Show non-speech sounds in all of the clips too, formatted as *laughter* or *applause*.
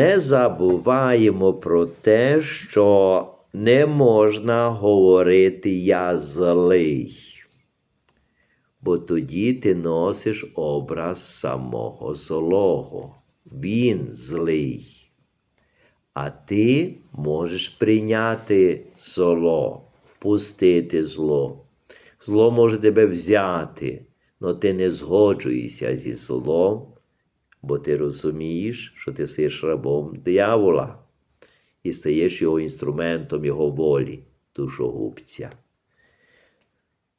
не забуваємо про те, що не можна говорити я злий, бо тоді ти носиш образ самого злого. Він злий. А ти можеш прийняти зло, впустити зло. Зло може тебе взяти, але ти не згоджуєшся зі злом, бо ти розумієш, що ти стаєш рабом диявола і стаєш його інструментом його волі, душогубця.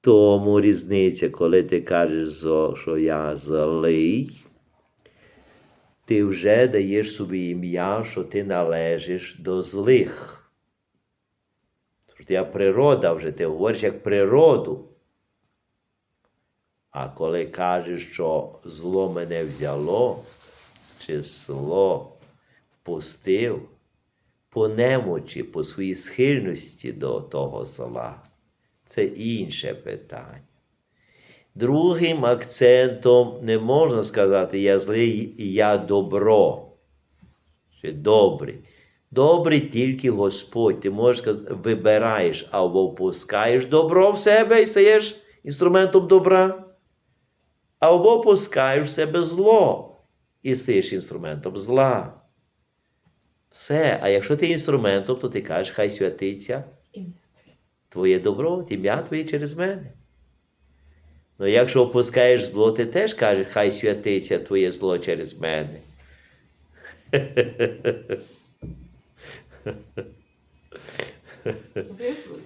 Тому різниця, коли ти кажеш, що я злий, ти вже даєш собі ім'я, що ти належиш до злих. Твоя природа вже, ти говориш як природу. А коли кажеш, що зло мене взяло, чи зло впустив, по немочі, по своїй схильності до того зла, це інше питання. Другим акцентом не можна сказати я злий я добро. Чи добрий. Добрий тільки Господь. Ти можеш сказати, вибираєш або впускаєш добро в себе і стаєш інструментом добра, або пускаєш в себе зло і стаєш інструментом зла. Все. А якщо ти інструментом, то ти кажеш, хай святиться твоє добро, ім'я твоє через мене. Ну, якщо опускаєш зло, ти теж кажеш, хай святиться твоє зло через мене.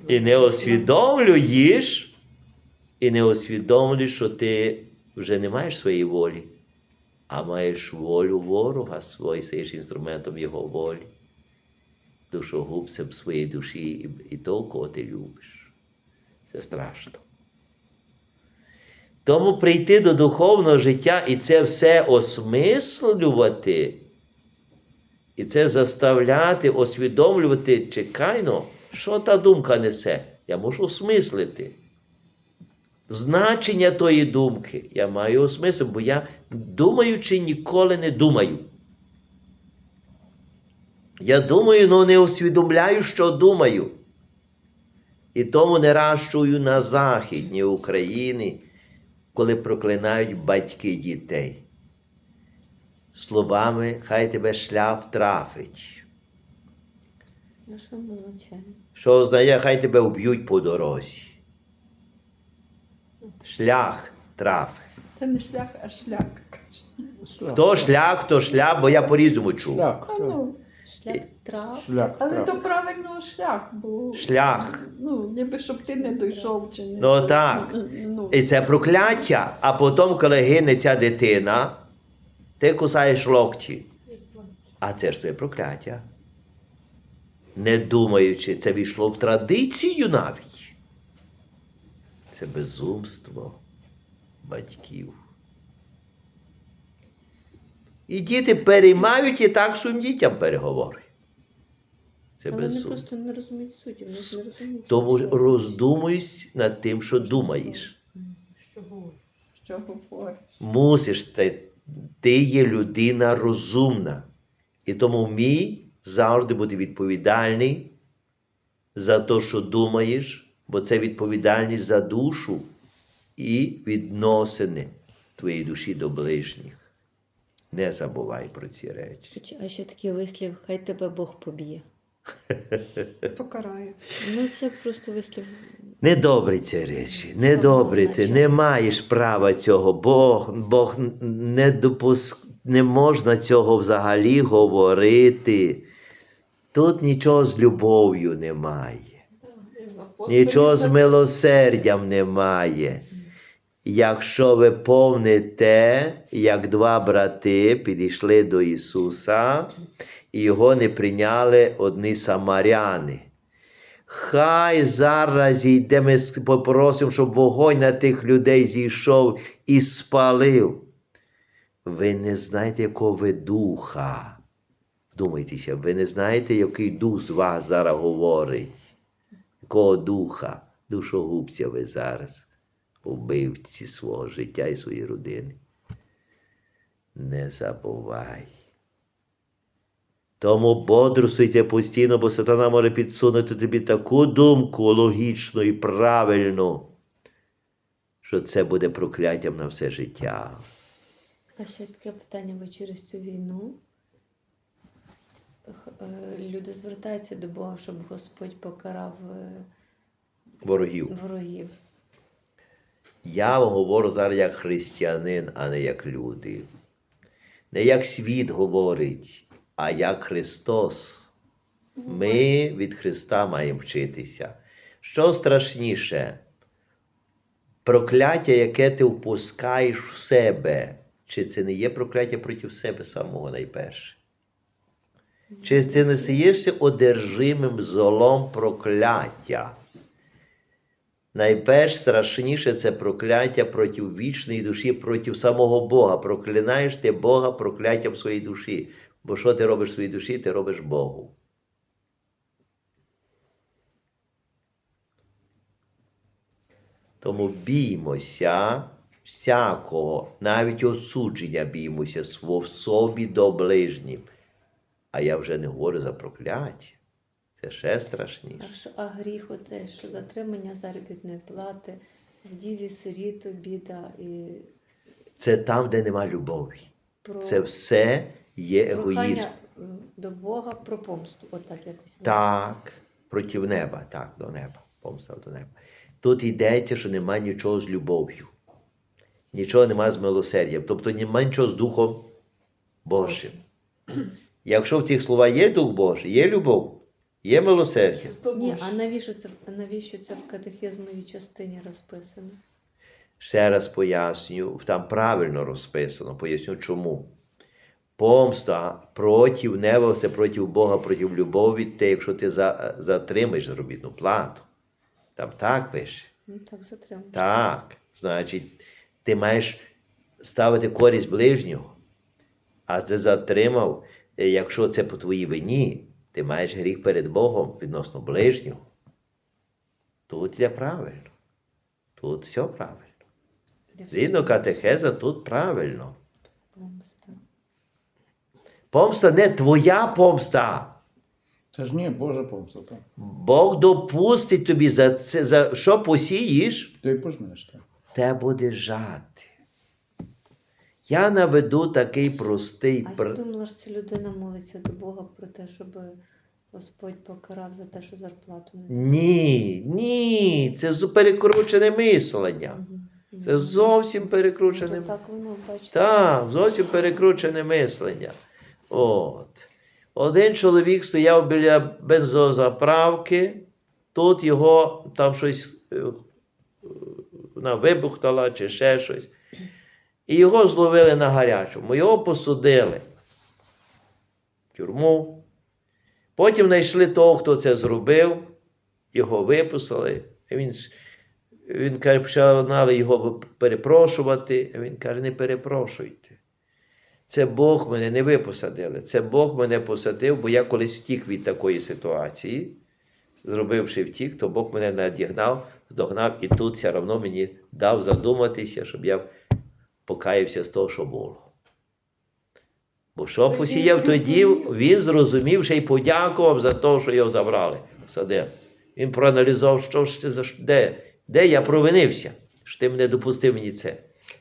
І не усвідомлюєш, і не усвідомлюєш, що ти вже не маєш своєї волі, а маєш волю ворога свого, стаєш інструментом його волі, душогубцем своєї душі і, і того, кого ти любиш. Це страшно. Тому прийти до духовного життя і це все осмислювати, і це заставляти, усвідомлювати, чекай ну, що та думка несе? Я можу осмислити. Значення тої думки я маю осмислити, бо я думаючи ніколи не думаю. Я думаю, але не усвідомляю, що думаю. І тому не раз чую на Західній Україні, коли проклинають батьки дітей. Словами, хай тебе шлях трафить. А що означає? Що означає, хай тебе вб'ють по дорозі. Шлях трафить. Це не шлях, а шлях. Хто шлях, то шлях, бо я по-різному чув. Шлях, А, шлях, ну, Шлях трав. шлях. але шлях. то правильно шлях, бо Шлях. ну, ніби щоб ти не дійшов чи не. Ну, так. Ну, ну, І це прокляття. А потім, коли гине ця дитина, ти кусаєш локті. А це ж твоє прокляття. Не думаючи, це війшло в традицію навіть. Це безумство батьків. І діти переймають і так своїм дітям переговори. Це Але вони просто не розуміють суті, вони ж не розуміють. Тому що- роздумуйся над тим, що думаєш. що говориш? Мусиш ти, ти є людина розумна. І тому вмій завжди бути відповідальний за те, що думаєш, бо це відповідальність за душу і відносини твоєї душі до ближніх. Не забувай про ці речі. А ще такий вислів, хай тебе Бог поб'є. *laughs* Покарає. Ну це просто вислів. Недобрі ці речі, недобрі ти, не маєш права цього. Бог, Бог не допуск... не можна цього взагалі говорити. Тут нічого з любов'ю немає, нічого з милосердям немає. Якщо ви помните, як два брати підійшли до Ісуса, і його не прийняли одні самаряни. Хай зараз йде, ми попросимо, щоб вогонь на тих людей зійшов і спалив. Ви не знаєте, якого ви духа. Вдумайтеся, ви не знаєте, який дух з вас зараз говорить. Якого духа, душогубця ви зараз, убивці свого життя і своєї родини. Не забувай. Тому бодрствуйте постійно, бо сатана може підсунути тобі таку думку логічну і правильну, що це буде прокляттям на все життя. А ще таке питання: ви через цю війну люди звертаються до Бога, щоб Господь покарав е, Ворогів. ворогів. Я вам говорю зараз як християнин, а не як люди. Не як світ говорить, а як Христос. Ми від Христа маємо вчитися. Що страшніше? Прокляття, яке ти впускаєш в себе, чи це не є прокляття проти себе самого найперше? Чи ти не стаєшся одержимим золом прокляття? Найперш страшніше це прокляття проти вічної душі, проти самого Бога. Проклинаєш ти Бога прокляттям своєї душі. Бо що ти робиш своїй душі, ти робиш Богу. Тому біймося всякого, навіть осудження біймося в собі до ближнім. А я вже не говорю за прокляття. Це ще страшніше. А, що, а гріх оцей, що затримання заробітної плати, вдіві сиріту, біда і Це там, де нема любові. про Це все є егоїзм. прохання до Бога про помсту. Отак якось. Так, проти неба, так, до неба. Помстав до неба. Тут йдеться, що немає нічого з любов'ю. Нічого немає з милосердям. Тобто немає нічого з Духом Божим. Якщо в тих словах є Дух Божий, є любов, є милосердя. Ні, а навіщо це, навіщо це в катехизмовій частині розписано? Ще раз поясню, там правильно розписано, поясню чому. Помста проти неба це проти Бога, проти любові, те, якщо ти за, затримаєш заробітну плату. Там так пише. Ну так затримано. Так. Значить, ти маєш ставити користь ближнього, а ти затримав, якщо це по твоїй вині, ти маєш гріх перед Богом відносно ближнього. Тут є правильно. Тут все правильно. Згідно катехеза, тут правильно. помста. Помста не твоя помста. Це ж ні, Божа помста. Так. Бог допустить тобі за це, за що посієш, Ти й пожнеш. Те буде жати. Я наведу такий простий А я думала, що ця людина молиться до Бога про те, щоб Господь покарав за те, що зарплату не дав. Ні, ні, це перекручене мислення. Це зовсім перекручене. то так воно, бачите. Так, зовсім перекручене мислення. От. Один чоловік стояв біля бензозаправки, тут його там щось е, е, вона вибухнула чи ще щось. І його зловили на гарячому. Його посудили в тюрму. Потім знайшли того, хто це зробив, його виписали. Він, він каже, почали його перепрошувати. Він каже, не перепрошуйте. Це Бог мене не ви посадили. Це Бог мене посадив, бо я колись втік від такої ситуації. Зробивши втік, то Бог мене надігнав, здогнав, і тут все одно мені дав задуматися, щоб я покаявся з того, що було. Бо що посіяв тоді, він зрозумів ще й подякував за те, що його забрали. Садив. Він проаналізував, що ж це за де, де я провинився, що ти мене допустив мені це.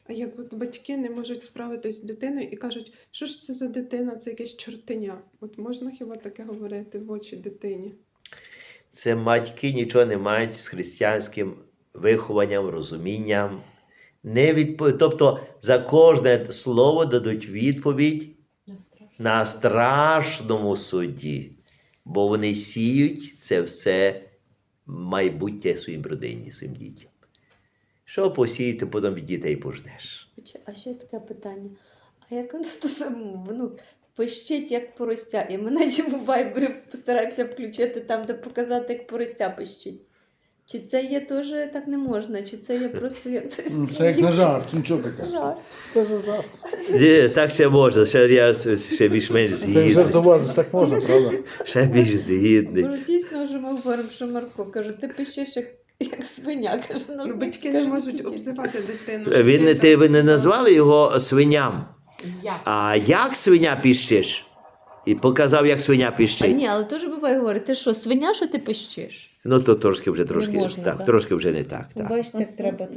А як от батьки не можуть справитись з дитиною і кажуть, що ж це за дитина, це якесь чортеня. От можна хіба таке говорити в очі дитині? Це батьки нічого не мають з християнським вихованням, розумінням. Не відпо... Тобто за кожне слово дадуть відповідь страшно. на страшному суді, бо вони сіють це все майбуття своїм родині, своїм дітям. Що посіяти, потім від дітей пожнеш. А ще- таке питання. А як нас внук пищить як порося? І ми наче в вайбері постараємося включити там, де показати, як порося пищить. Чи це є теж так не можна, чи це є просто як *laughs* це Ну, Це як на жарт, нічого таке. жарт. Це ж жарт. Так ще можна, ще я ще більш-менш Це згідний. жартувати так можна, правда? Ще більш згідний. Бо дійсно вже ми говоримо, що Марко каже, ти пищиш як, як свиня. Каже, нас батьки каже, не можуть такі. обзивати дитину. Він що не ти ти ви не назвали його свиням. Як? А як свиня піщиш? І показав, як свиня А піщить. ні, але теж буває говорить, ти що, свиня, що ти пищиш? Ну то трошки вже трошки, можна, так, так? трошки вже не так. так. Бачите, як треба